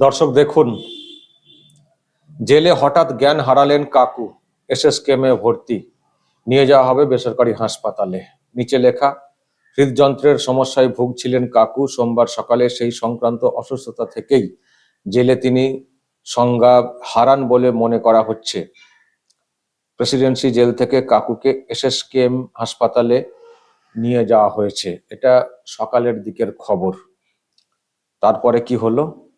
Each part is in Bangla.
দর্শক, দেখুন। জেলে হঠাৎ জ্ঞান হারালেন কাকু, এসএসকেমে ভর্তি। নিয়ে যাওয়া হবে বেসরকারি হাসপাতালে। নিচে লেখা, হৃদযন্ত্রের সমস্যায় ভুগছিলেন কাকু। সোমবার সকালে সেই সংক্রান্ত অসুস্থতা থেকেই জেলে তিনি সংজ্ঞা হারান বলে মনে করা হচ্ছে। প্রেসিডেন্সি জেল থেকে কাকুকে এসএসকেএম হাসপাতালে নিয়ে যাওয়া হয়েছে। এটা সকালের দিকের খবর। তারপরে কি হলো?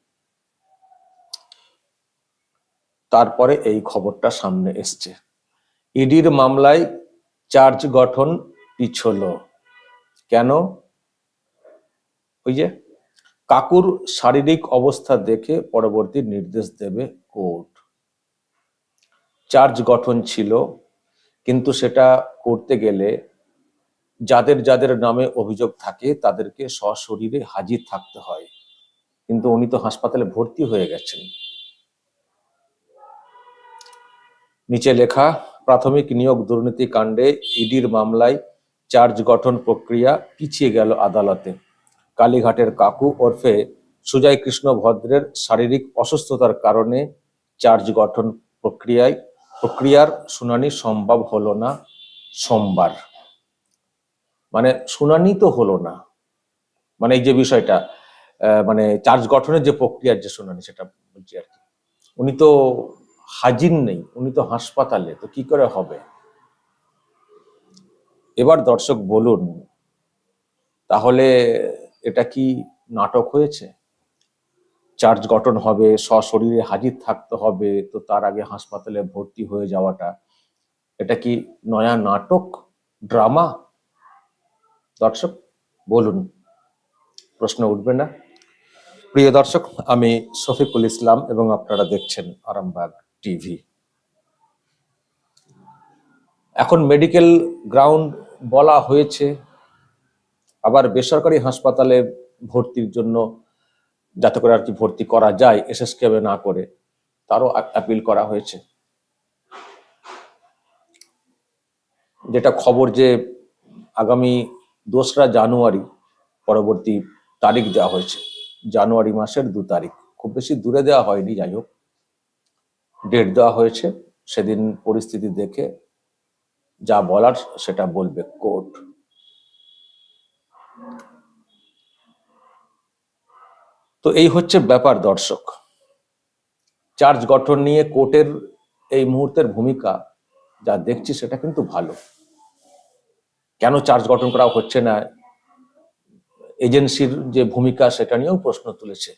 তারপরে এই খবরটা সামনে এসছে। ইডির মামলায় চার্জ গঠন পিছল। কেন? ওই যে, কাকুর শারীরিক অবস্থা দেখে পরবর্তী নির্দেশ দেবে কোর্ট। চার্জ গঠন ছিল, কিন্তু সেটা করতে গেলে যাদের যাদের নামে অভিযোগ থাকে তাদেরকে সশরীরে হাজির থাকতে হয়। কিন্তু উনি তো হাসপাতালে ভর্তি হয়ে গেছেন। নিচে লেখা, প্রাথমিক নিয়োগ দুর্নীতি কাণ্ডে ইডির মামলায় চার্জ গঠন প্রক্রিয়া পিছিয়ে গেল আদালতে। কালীঘাটের কাকু ওরফে সুজয় কৃষ্ণ ভদ্রের শারীরিক অসুস্থতার কারণে চার্জ গঠন প্রক্রিয়ায়, প্রক্রিয়ার শুনানি সম্ভব হলো না সোমবার। মানে শুনানি তো হলো না। মানে এই যে বিষয়টা মানে চার্জ গঠনের যে প্রক্রিয়ার যে শুনানি, সেটা বলছি আর কি। উনি তো হাজির নেই, উনি তো হাসপাতালে, তো কি করে হবে? এবার দর্শক বলুন, তাহলে এটা কি নাটক হয়েছে? চার্জ গঠন হবে, সশরীরে হাজির থাকতে হবে, তো তার আগে হাসপাতালে ভর্তি হয়ে যাওয়াটা, এটা কি নয়া নাটক, ড্রামা? দর্শক বলুন, প্রশ্ন উঠবে না। প্রিয় দর্শক, আমি শফিকুল ইসলাম এবং আপনারা দেখছেন আরামবাগ। টিভি। এখন মেডিকেল গ্রাউন্ড বলা হয়েছে, আবার বেসরকারি হাসপাতালে ভর্তির জন্য যাতে করে আর কি ভর্তি করা যায় এসএসকেবে না করে, তারও অ্যাপিল করা হয়েছে। যেটা খবর যে আগামী দোসরা জানুয়ারি, পরবর্তী তারিখ দেওয়া হয়েছে। জানুয়ারি মাসের দু তারিখ। খুব বেশি দূরে দেওয়া হয়নি, যাই হোক। ডেট দেওয়া হয়েছে, সেদিন পরিস্থিতি দেখে যা বলার সেটা বলবে কোর্ট। তো এই হচ্ছে ব্যাপার দর্শক। চার্জ গঠন নিয়ে কোর্টের এই মুহূর্তের ভূমিকা যা দেখছি সেটা কিন্তু ভালো। কেন চার্জ গঠন করা হচ্ছে না? এজেন্সির যে ভূমিকা সেটা নিয়েও প্রশ্ন তুলেছে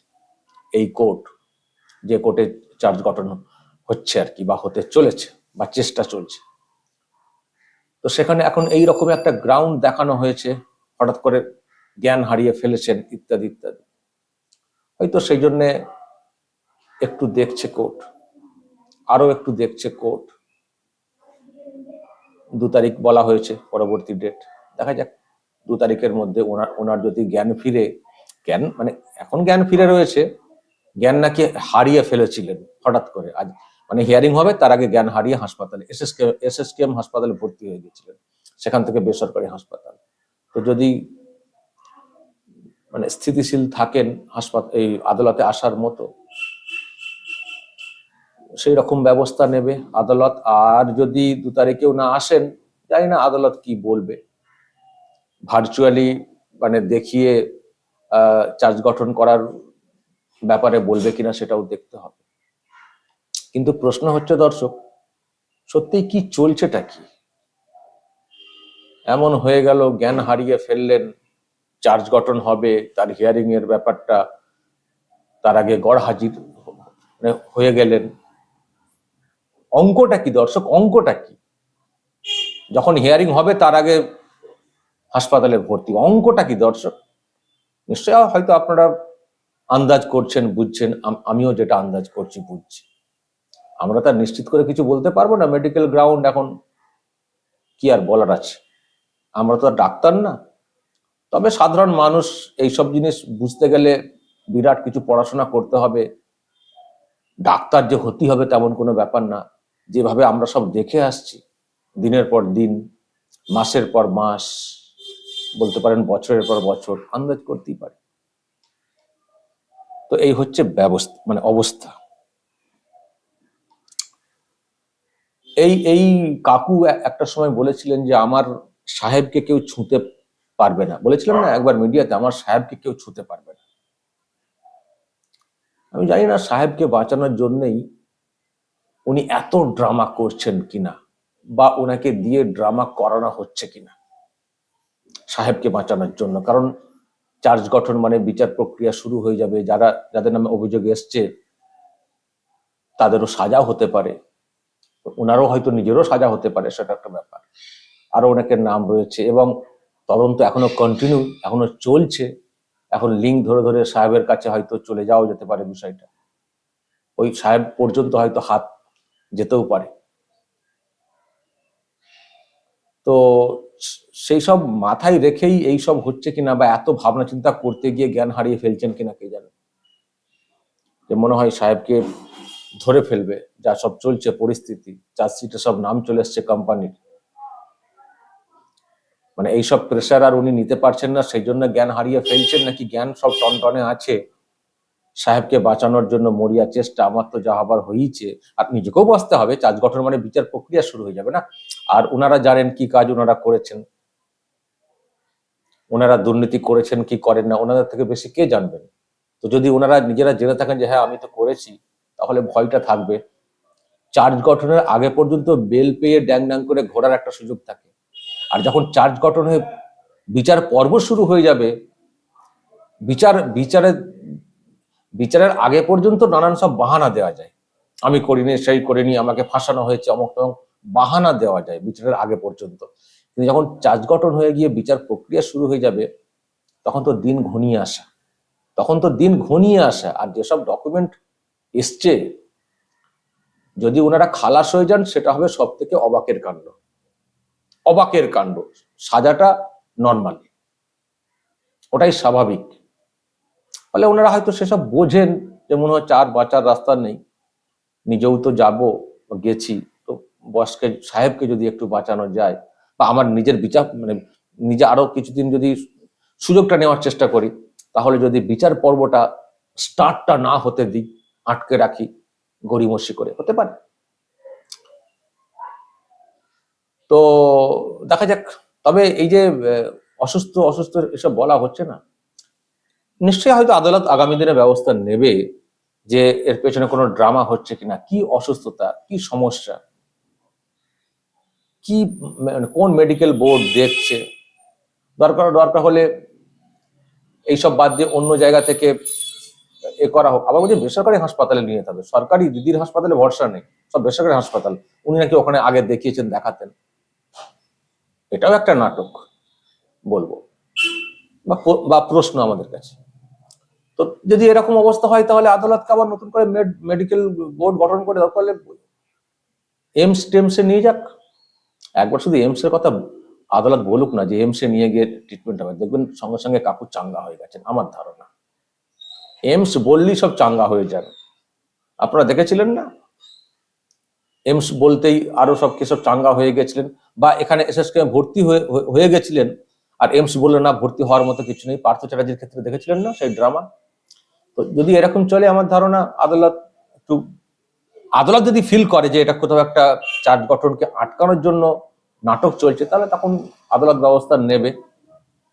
এই কোর্ট, যে কোর্টে চার্জ গঠন হচ্ছে আর কি বা হতে চলেছে বা চেষ্টা চলছে। তো সেখানে এখন এই রকম একটা গ্রাউন্ড দেখানো হয়েছে, হঠাৎ করে জ্ঞান হারিয়ে ফেলেছেন ইত্যাদি ইত্যাদি। হয়তো সেই জন্যে একটু দেখছে কোর্ট আরও একটু দেখছে কোর্ট। দু তারিখ বলা হয়েছে পরবর্তী ডেট। দেখা যাক, দু তারিখের মধ্যে ওনার ওনার যদি জ্ঞান ফিরে, জ্ঞান মানে এখন জ্ঞান ফিরে রয়েছে, জ্ঞান নাকি হারিয়ে ফেলেছিলেন হঠাৎ করে। আজ মানে হিয়ারিং হবে, তার আগে জ্ঞান হারিয়ে হাসপাতালে এসএসকে এসএসকেএম হাসপাতালে ভর্তি হয়ে গেছিলেন সেখান থেকে বেসরকারি হাসপাতাল। তো যদি মানে স্থিতিশীল থাকেন হাসপাতাল এই আদালতে আসার মতো, সেই রকম ব্যবস্থা নেবে আদালত। আর যদি দু তারিখেও না আসেন, জানি না আদালত কি বলবে। ভার্চুয়ালি মানে দেখিয়ে চার্জ গঠন করার ব্যাপারে বলবে কিনা সেটাও দেখতে হবে। কিন্তু প্রশ্ন হচ্ছে, দর্শক সত্যি কি চলছেটা কি? এমন হয়ে গেল, জ্ঞান হারিয়ে ফেললেন, চার্জ গঠন হবে, তার হিয়ারিং এর ব্যাপারটা তার আগে গড় হাজির মানে হয়ে গেলেন। অঙ্কটা কি, দর্শক, অঙ্কটা কি? যখন হিয়ারিং হবে, তার আগে হাসপাতালে ভর্তি। অঙ্কটা কি, দর্শক? নিশ্চয় হয়তো আপনারা আন্দাজ করছেন, বুঝছেন আমিও যেটা আন্দাজ করছি, বুঝছি। আমরা তার নিশ্চিত করে কিছু বলতে পারব না। মেডিকেল গ্রাউন্ড এখন কি আর বলার আছে? আমরা তো ডাক্তার না। তবে সাধারণ মানুষ এইসব জিনিস বুঝতে গেলে বিরাট কিছু পড়াশোনা করতে হবে। ডাক্তার যে হতে হবে তেমন কোনো ব্যাপার না। যেভাবে আমরা সব দেখে আসছি, দিনের পর দিন, মাসের পর মাস, বলতে পারেন বছরের পর বছর, আন্দাজ করতেই পারি। তো এই হচ্ছে ব্যবস্থা মানে অবস্থা। এই এই কাকু একটা সময় বলেছিলেন যে, আমার সাহেবকে কেউ ছুঁতে পারবে না। বলেছিলাম না একবার মিডিয়াতে, আমার সাহেবকে কেউ ছুঁতে পারবে না। আমি জানি না সাহেবকে বাঁচানোর জন্যই উনি এত ড্রামা করছেন কিনা, বা ওনাকে দিয়ে ড্রামা করানো হচ্ছে কিনা, সাহেবকে বাঁচানোর জন্য। কারণ চার্জ গঠন মানে বিচার প্রক্রিয়া শুরু হয়ে যাবে। যারা, যাদের নামে অভিযোগ এসছে, তাদেরও সাজা হতে পারে। ওনারও হয়তো নিজেরও সাজা হতে পারে, সেটা একটা ব্যাপার। আরও অনেকের নাম রয়েছে এবং তদন্ত এখনও কন্টিনিউ এখনও চলছে। এখন লিঙ্ক ধরে ধরে সাহেবের কাছে হয়তো চলে যাওয়া যেতে পারে বিষয়টা। ওই সাহেব পর্যন্ত হয়তো হাত যেতেও পারে। তো সেই সব মাথায় রেখেই এই সব হচ্ছে কিনা বা এত ভাবনা চিন্তা করতে গিয়ে জ্ঞান হারিয়ে ফেলছেন কিনা কে জানে? যে মনে হয় সাহেবকে ধরে ফেলবে যা সব চলছে, পরিস্থিতি চার্জশিটে সব নাম চলে এসছে কোম্পানির মানে এইসব প্রেশার আর উনি নিতে পারছেন না সেই জন্য জ্ঞান হারিয়ে ফেলছেন নাকি জ্ঞান সব টনটনে আছে? সাহেবকে বাঁচানোর জন্য মরিয়া চেষ্টা, আমার তো যা হবার হয়েছে। আর নিজেকেও বাঁচতে হবে চার্জ গঠন মানে বিচার প্রক্রিয়া শুরু হয়ে যাবে না। আর ওনারা জানেন কি কাজ ওনারা করেছেন। ওনারা দুর্নীতি করেছেন, কি করেন না ওনাদের থেকে বেশি কে জানবেন? তো যদি ওনারা নিজেরা জেনে থাকেন যে হ্যাঁ আমি তো করেছি তাহলে ভয়টা থাকবে। চার্জ গঠনের আগে পর্যন্ত বেল পেয়ে ড্যাং ড্যাং করে ঘোরার একটা সুযোগ থাকে। আর যখন চার্জ গঠন হয়ে বিচার পর্ব শুরু হয়ে যাবে, বিচার বিচারের বিচারের আগে পর্যন্ত নানান সব বাহানা দেওয়া যায়। আমি করিনি, সেই করিনি, আমাকে ফাঁসানো হয়েছে, অমুক বাহানা দেওয়া যায় বিচারের আগে পর্যন্ত। কিন্তু যখন চার্জ গঠন হয়ে গিয়ে বিচার প্রক্রিয়া শুরু হয়ে যাবে, তখন তো দিন ঘনিয়ে আসা। তখন তো দিন ঘনিয়ে আসা, আর যেসব ডকুমেন্ট এসছে, যদি ওনারা খালাস হয়ে যান, সেটা হবে সব থেকে অবাকের কাণ্ড। অবাকের কাণ্ড। সাজাটা নর্মালি ওটাই স্বাভাবিক। ফলে ওনারা হয়তো সেসব বোঝেন যে মনে হচ্ছে আর বাঁচার রাস্তা নেই। নিজেও তো যাব, গেছি। তো বসকে সাহেবকে যদি একটু বাঁচানো যায়, বা আমার নিজের বিচার মানে নিজে আরও কিছুদিন যদি সুযোগটা নেওয়ার চেষ্টা করি, তাহলে যদি বিচার পর্বটা স্টার্টটা না হতে দিই আটকে রাখি, গড়িমসি করে। হতে পারে। তো দেখা যাক। তবে এই যে অসুস্থ অসুস্থ এসব বলা হচ্ছে না। নিশ্চয়ই হয়তো আদালত আগামী দিনে ব্যবস্থা নেবে যে এর পেছনে কোনো ড্রামা হচ্ছে কিনা। কি অসুস্থতা, কি সমস্যা? কি মানে কোন মেডিকেল বোর্ড দেখছে? দরকার দরকার হলে এইসব বাদ দিয়ে অন্য জায়গা থেকে এ করা হোক। আবার বলছি, বেসরকারি হাসপাতালে নিয়ে যেতে হবে। সরকারি দিদির হাসপাতালে ভরসা নেই। সব বেসরকারি হাসপাতাল। উনি নাকি ওখানে আগে দেখিয়েছেন, দেখাতেন। এটাও একটা নাটক, বলব। বা প্রশ্ন আমাদের কাছে। তো যদি এরকম অবস্থা হয়, তাহলে আদালতকে আবার নতুন করে মেডিকেল বোর্ড গঠন করে দরকার হলে এমস টেমসে নিয়ে যাক। একবার শুধু এমস এর কথা আদালত বলুক না যে এমসে নিয়ে গিয়ে ট্রিটমেন্ট হবে। দেখবেন সঙ্গে সঙ্গে কাকু চাঙ্গা হয়ে গেছেন, আমার ধারণা। এমস বললেই সব চাঙ্গা হয়ে যান আপনারা দেখেছিলেন না? এমস বলতেই আরও সব কেসব চাঙ্গা হয়ে গেছিলেন বা এখানে এসএসকে ভর্তি হয়ে গেছিলেন আর এমস বলল, না, ভর্তি হওয়ার মতো কিছু নেই। পার্থ চ্যাটার্জির ক্ষেত্রে দেখেছিলেন না সেই ড্রামা? তো যদি এরকম চলে আমার ধারণা, আদালত একটু, আদালত যদি ফিল করে যে এটা কোথাও একটা চার্জ গঠনকে আটকানোর জন্য নাটক চলছে, তাহলে তখন আদালত ব্যবস্থা নেবে।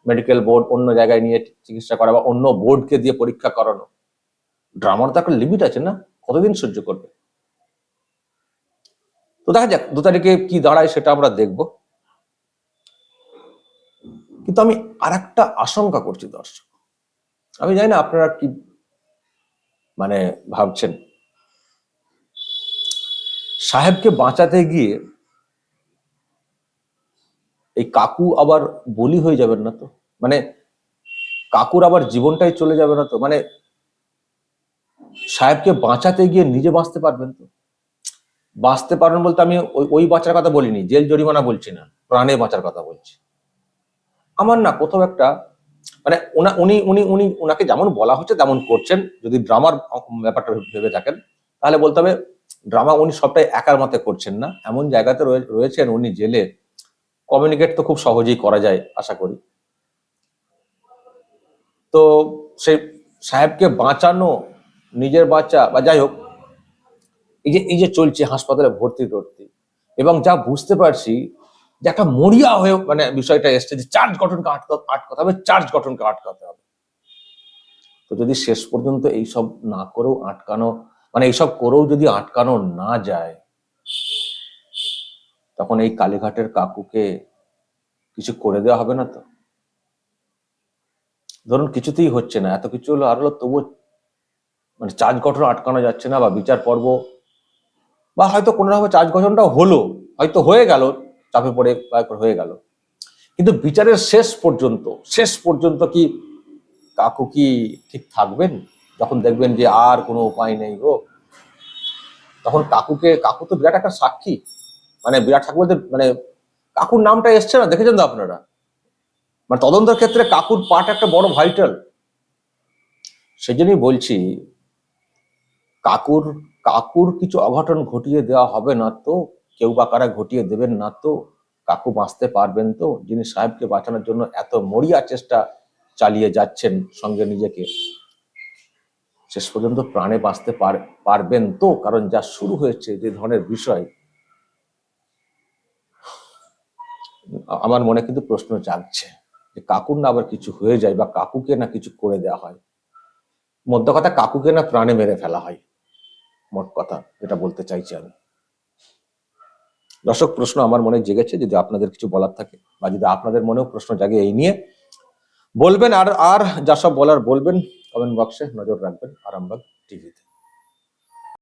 মেডিকেল বোর্ড অন্য জায়গায় নিয়ে চিকিৎসা করা বা অন্য বোর্ডকে দিয়ে পরীক্ষা করানো। ড্রামার তো একটা লিমিট আছে না? কতদিন সহ্য করবে? তো দেখা যাক, দু তারিখে কি দাঁড়ায় সেটা আমরা দেখব। কিন্তু আমি আর একটা আশঙ্কা করছি দর্শক। আমি জানি না আপনারা কি মানে ভাবছেন। সাহেবকে বাঁচাতে গিয়ে এই কাকু আবার বলি হয়ে যাবেন না তো? মানে কাকুর আবার জীবনটাই চলে যাবে না তো? মানে সাহেবকে বাঁচাতে গিয়ে নিজে বাঁচতে পারবেন তো? বাঁচতে পারবেন বলতে আমি ওই বাঁচার কথা বলিনি, জেল জরিমানা বলছি না প্রাণে বাঁচার কথা বলছি। আমার না কোথাও একটা মানে ওনা, উনি উনি উনি ওনাকে যেমন বলা হচ্ছে তেমন করছেন, যদি ড্রামার ব্যাপারটা ভেবে থাকেন, তাহলে বলতে হবে, ড্রামা উনি সবটাই একার মতে করছেন না, এমন জায়গাতে রয়ে- রয়েছেন উনি জেলে কমিউনিকেট তো খুব সহজেই করা যায়, আশা করি। তো সেই সাহেবকে বাঁচানো, নিজের বাচ্চা বা যাই হোক, এই যে এই যে চলছে হাসপাতালে ভর্তি টর্তি, এবং যা বুঝতে পারছি যে একটা মরিয়া হয়ে মানে বিষয়টা এসছে যে চার্জ গঠনকে আটকা, আটকাতে হবে চার্জ গঠনকে আটকাতে হবে। তো যদি শেষ পর্যন্ত এইসব না করেও আটকানো মানে এইসব করেও যদি আটকানো না যায় তখন এই কালীঘাটের কাকুকে কিছু করে দেওয়া হবে না তো? ধরুন কিছুতেই হচ্ছে না, এত কিছু হলো, আর তবুও মানে চার্জ গঠন আটকানো যাচ্ছে না বা বিচার পর্ব বা হয়তো কোনো রকম চার্জ গঠনটাও হলো, হয়তো হয়ে গেল, চাপে পড়ে হয়ে গেল। কিন্তু বিচারের শেষ পর্যন্ত শেষ পর্যন্ত কি কাকু কি ঠিক থাকবেন? যখন দেখবেন যে আর কোনো উপায় নেই গো, তখন কাকুকে, কাকু তো বিরাট একটা সাক্ষী। মানে বিরাট ঠাকুরদের মানে কাকুর নামটা এসছে না? দেখেছেন তো আপনারা? মানে তদন্তের ক্ষেত্রে কাকুর পার্ট একটা বড় ভাইটাল সেই জন্যই বলছি, কাকুর কাকুর কিছু অঘটন ঘটিয়ে দেওয়া হবে না তো? কেউ বা কারা ঘটিয়ে দেবেন না তো? কাকু বাঁচতে পারবেন তো? যিনি সাহেবকে বাঁচানোর জন্য এত মরিয়া চেষ্টা চালিয়ে যাচ্ছেন সঙ্গে নিজেকে, শেষ পর্যন্ত প্রাণে বাঁচতে পার- পারবেন তো? কারণ যা শুরু হয়েছে, যে ধরনের বিষয় আমার মনে কিন্তু প্রশ্ন জাগছে যে কাকুর না আবার কিছু হয়ে যায় বা কাকুকে না কিছু করে দেওয়া হয়। মধ্য কথা কাকুকে না প্রাণে মেরে ফেলা হয়, মোট কথা যেটা বলতে চাইছি আমি। দর্শক, প্রশ্ন আমার মনে জেগেছে যদি আপনাদের কিছু বলার থাকে বা যদি আপনাদের মনেও প্রশ্ন জাগে এই নিয়ে, বলবেন আর আর যা সব বলার বলবেন কমেন্ট বক্সে নজর রাখবেন আরামবাগ টিভিতে।